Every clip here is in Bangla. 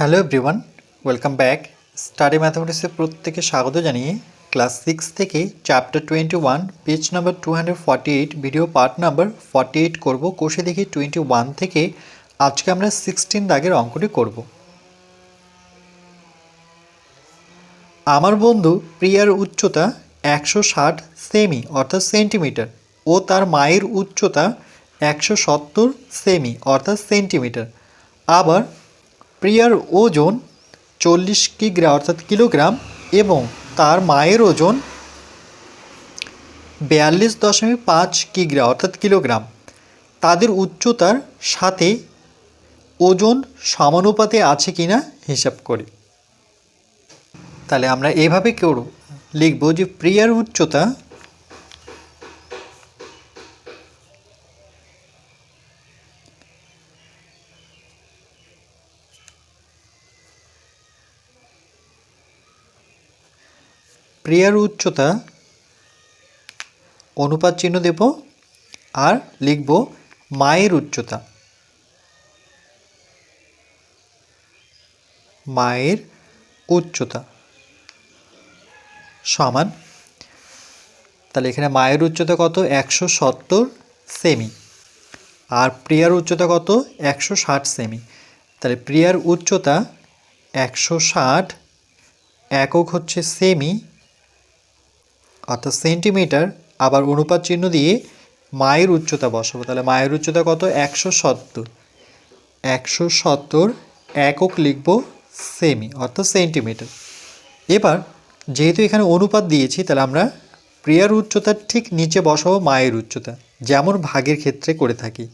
Hello everyone, welcome back. Study ম্যাথামেটিক্সের প্রত্যেকে স্বাগত জানিয়ে ক্লাস সিক্স থেকে chapter twenty one, page number two hundred forty eight, video part number forty eight করব। কোষে দেখি টোয়েন্টি ওয়ান থেকে আজকে আমরা সিক্সটিন দাগের অঙ্কটি করব। আমার বন্ধু প্রিয়ার উচ্চতা একশো ষাট সেমি, অর্থাৎ সেন্টিমিটার, ও তার মায়ের উচ্চতা একশো সত্তর সেমি, অর্থাৎ সেন্টিমিটার। আবার প্রিয়ার ওজন চল্লিশ কিগ্রা অর্থাৎ কিলোগ্রাম এবং তার মায়ের ওজন বিয়াল্লিশ দশমিক পাঁচ কিগ্রা অর্থাৎ কিলোগ্রাম। তাদের উচ্চতার সাথে ওজন সমানুপাতে আছে কিনা হিসাব করি। তাহলে আমরা এভাবে করব। লিখব যে প্রিয়ার উচ্চতা প্রিয়ার উচ্চতা অনুপাত চিহ্ন দেব আর লিখব মায়ের উচ্চতা। মায়ের উচ্চতা সমান, তাহলে এখানে মায়ের উচ্চতা কত? একশো সত্তর সেমি। আর প্রিয়ার উচ্চতা কত? একশো ষাট সেমি। তাহলে প্রিয়ার উচ্চতা একশো ষাট, একক হচ্ছে সেমি অর্থাৎ সেন্টিমিটার আবার অনুপাত চিহ্ন দিয়ে মায়ের উচ্চতা বসাবো। তাহলে মায়ের উচ্চতা কত? একশো সত্তর। একশো সত্তর একক লিখব সেমি, অর্থাৎ সেন্টিমিটার। এবার যেহেতু এখানে অনুপাত দিয়েছি, তাহলে আমরা প্রিয়ার উচ্চতার ঠিক নিচে বসাবো মায়ের উচ্চতা, যেমন ভাগের ক্ষেত্রে করে থাকি।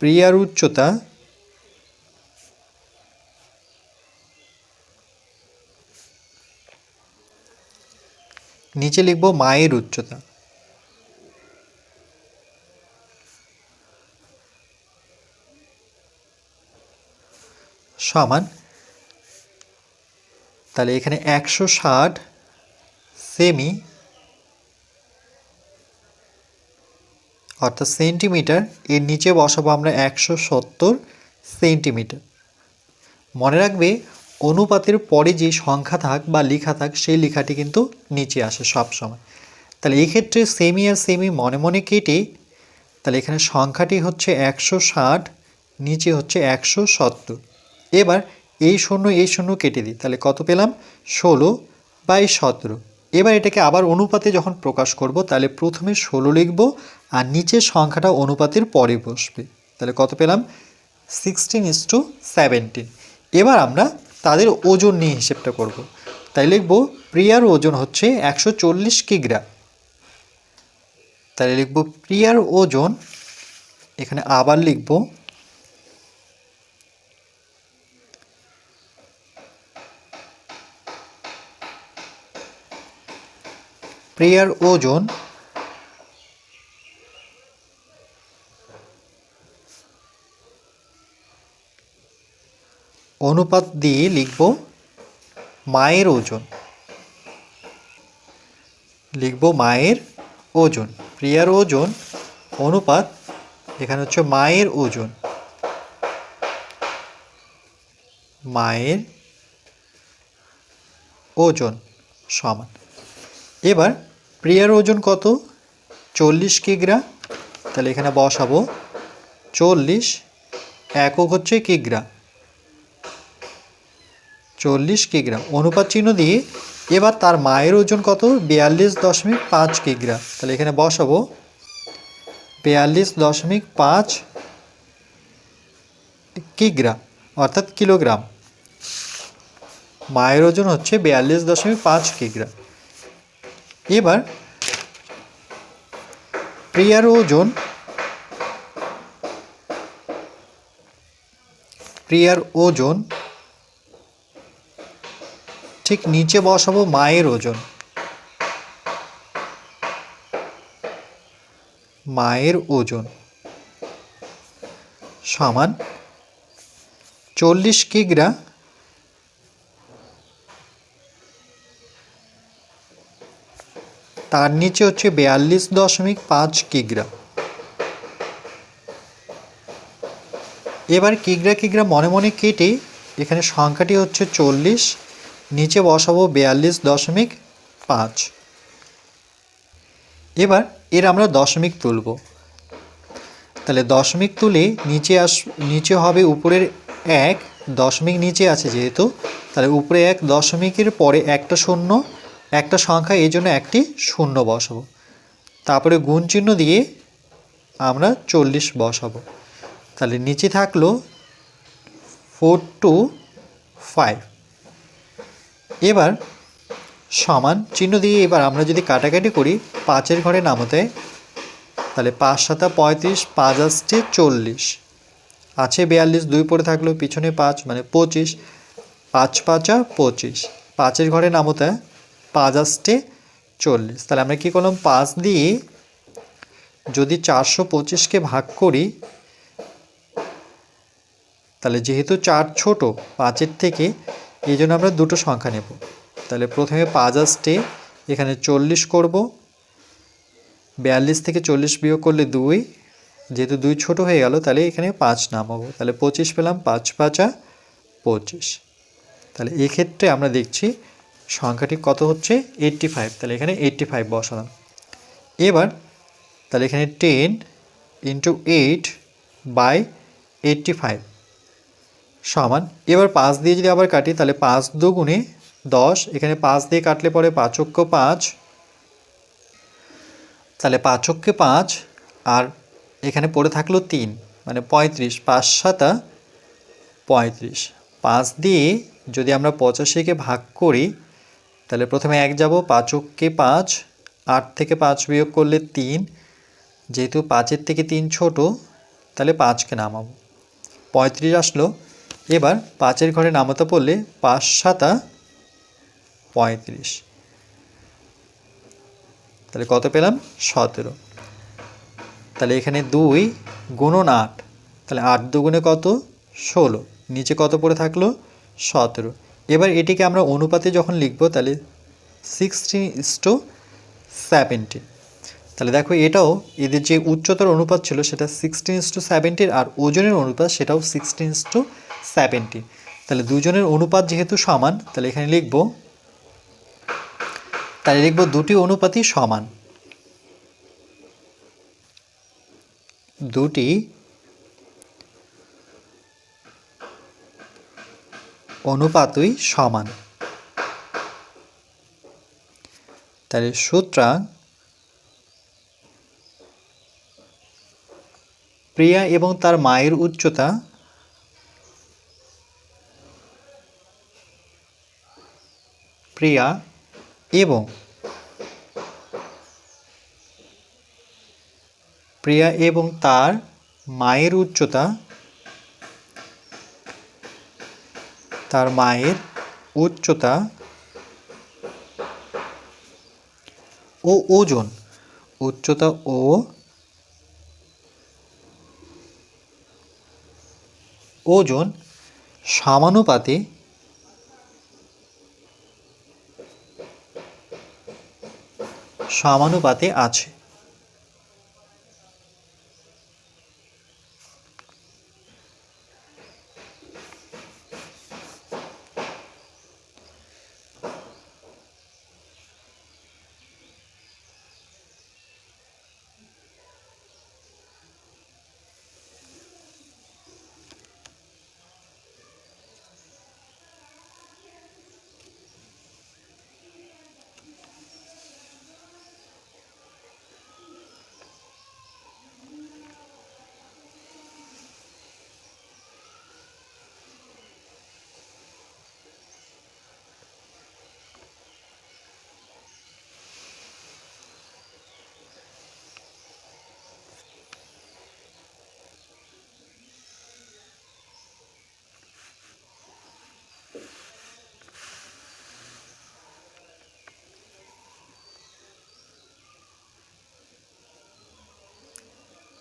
প্রিয়ার উচ্চতা নিচে লিখব মায়ের উচ্চতা। সমান, তাহলে এখানে একশো ষাট সেমি, অর্থাৎ সেন্টিমিটার, এর নিচে বসাবো আমরা একশো সত্তর সেন্টিমিটার। মনে রাখবে অনুপাতের পরে যে সংখ্যা থাক বা লেখা থাক, সেই লেখাটি কিন্তু নিচে আসে সব সময় তাহলে এক্ষেত্রে সেমি আর সেমি মনে মনে কেটে, তাহলে এখানে সংখ্যাটি হচ্ছে একশো ষাট, নিচে হচ্ছে একশো সত্তর। এবার এই শূন্য এই শূন্য কেটে দিই, তাহলে কত পেলাম? ষোলো বাই সতেরো। এবার এটাকে আবার অনুপাতে যখন প্রকাশ করব, তাহলে প্রথমে ষোলো লিখব আর নিচের সংখ্যাটা অনুপাতের পরে বসবে। তাহলে কত পেলাম? সিক্সটিন টু এবার আমরা তাদের ওজন নিয়ে হিসেবটা করব। তাই লিখব, প্রিয়ার ওজন হচ্ছে একশো চল্লিশ কিগ্রা। তাহলে লিখব, প্রিয়ার ওজন, এখানে আবার লিখব, প্রিয়ার ওজন অনুপাত দিয়ে লিখব মায়ের ওজন। লিখব মায়ের ওজন। প্রিয়ার ওজন অনুপাত এখানে হচ্ছে মায়ের ওজন। মায়ের ওজন সমান। এবার প্রিয়ার ওজন কত? চল্লিশ কিগ্রা। তাহলে এখানে বসাবো। চল্লিশ একক হচ্ছে কিগ্রা। চল্লিশ কিগ্রা অনুপাত চিহ্ন দিয়ে এবার তার মায়ের ওজন কত? বিয়াল্লিশ দশমিক পাঁচ কিগ্রা তাহলে এখানে বসাবো। বিয়াল্লিশ দশমিক পাঁচ কিগ্রা অর্থাৎ কিলোগ্রাম। মায়ের ওজন হচ্ছে বিয়াল্লিশ দশমিক পাঁচ কিগ্রা এবার প্রিয়ার ওজন প্রিয়ার ওজন ঠিক নিচে বসাবো মায়ের ওজন। মায়ের ওজন। সমান চল্লিশ কিগ্রা। তার নিচে হচ্ছে বিয়াল্লিশ দশমিক পাঁচ কিগ্রা। এবার কিগ্রা কিগ্রা মনে মনে কেটে এখানে সংখ্যাটি হচ্ছে চল্লিশ। নিচে বসাবো বিয়াল্লিশ দশমিক পাঁচ। এবার এর আমরা দশমিক তুলব। তাহলে দশমিক তুলে নিচে আস, নিচে হবে উপরের এক, দশমিক নিচে আছে যেহেতু, তাহলে উপরে এক দশমিকের পরে একটা শূন্য, একটা সংখ্যা, এই জন্য একটি শূন্য বসাবো। তারপরে গুণ চিহ্ন দিয়ে আমরা চল্লিশ বসাবো। তাহলে নিচে থাকল ফোর টু ফাইভ। এবার সমান চিহ্ন দিয়ে এবার আমরা যদি কাটাকাটি করি পাঁচের ঘরে নামতে, তাহলে পাঁচ সাতা পঁয়ত্রিশ, পাঁচ আসছে চল্লিশ। আছে বিয়াল্লিশ, দুই পরে থাকল, পিছনে পাঁচ মানে পঁচিশ। পাঁচ পাঁচা পঁচিশ। পাঁচের ঘরে নামতে পাঁচ আসছে চল্লিশ। তাহলে আমরা কী করলাম? পাঁচ দিয়ে যদি চারশো পঁচিশকে ভাগ করি, তাহলে যেহেতু চার ছোট, পাঁচের থেকে এই জন্য আমরা দুটো সংখ্যা নেব। তাহলে প্রথমে পাঁচ আসতে এখানে চল্লিশ করব। বিয়াল্লিশ থেকে চল্লিশ বিয়োগ করলে দুই। যেহেতু দুই ছোট হয়ে গেল, তাহলে এখানে পাঁচ নামাবো। তাহলে পঁচিশ পেলাম, পাঁচ পাঁচা পঁচিশ। তাহলে এক্ষেত্রে আমরা দেখছি সংখ্যাটি কত হচ্ছে? এইট্টি ফাইভ তাহলে এখানে এইট্টি ফাইভ বসালাম। এবার, তাহলে এখানে ten into eight by eighty five সমান। এবার পাঁচ দিয়ে যদি আবার কাটি, তাহলে পাঁচ দুগুণে দশ। এখানে পাঁচ দিয়ে কাটলে পরে পাঁচক্য পাঁচ। তাহলে পাঁচক্যে পাঁচ। আর এখানে পড়ে থাকল তিন মানে পঁয়ত্রিশ। পাঁচ সাতা পঁয়ত্রিশ। পাঁচ দিয়ে যদি আমরা পঁচাশিকে ভাগ করি, তাহলে প্রথমে এক যাব পাঁচককে পাঁচ। আট থেকে পাঁচ বিয়োগ করলে তিন। যেহেতু পাঁচের থেকে তিন ছোট, তাহলে পাঁচকে নামাবো। পঁয়ত্রিশ আসলো। এবার পাঁচের ঘরে নামাতে পড়লে পাঁচ সাতা পঁয়ত্রিশ। তাহলে কত পেলাম? সতেরো। তাহলে এখানে দুই গুণন আট। তাহলে আট দুগুণে কত? ষোলো। নিচে কত পড়ে থাকল? সতেরো। এবার এটিকে আমরা অনুপাতে যখন লিখব, তাহলে সিক্সটিন ইস্টো সেভেন্টিন তাহলে দেখো এটাও এদের যে উচ্চতর অনুপাত ছিল, সেটা সিক্সটিন ইস্টু সেভেন্টিন আর ওজনের অনুপাত সেটাও সিক্সটিন ইস্টু সেভেন্টিন তাহলে দুজনের অনুপাত যেহেতু সমান, তাহলে এখানে লিখব, তাহলে লিখব দুটি অনুপাতই সমান। দুটি অনুপাতই সমান। তাহলে সুতরাং প্রিয়া এবং তার মায়ের উচ্চতা প্রিয়া এবং প্রিয়া এবং তার মায়ের উচ্চতা, তার মায়ের উচ্চতা ও ওজন, উচ্চতা ও ওজন সমানুপাতে সমানুপাতে আছে।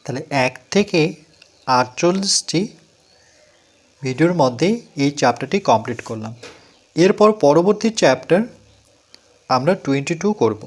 তাহলে এক থেকে আটচল্লিশটি ভিডিওর মধ্যে এই চ্যাপ্টারটি কমপ্লিট করলাম। এরপর পরবর্তী চ্যাপ্টার আমরা টোয়েন্টি টু করব।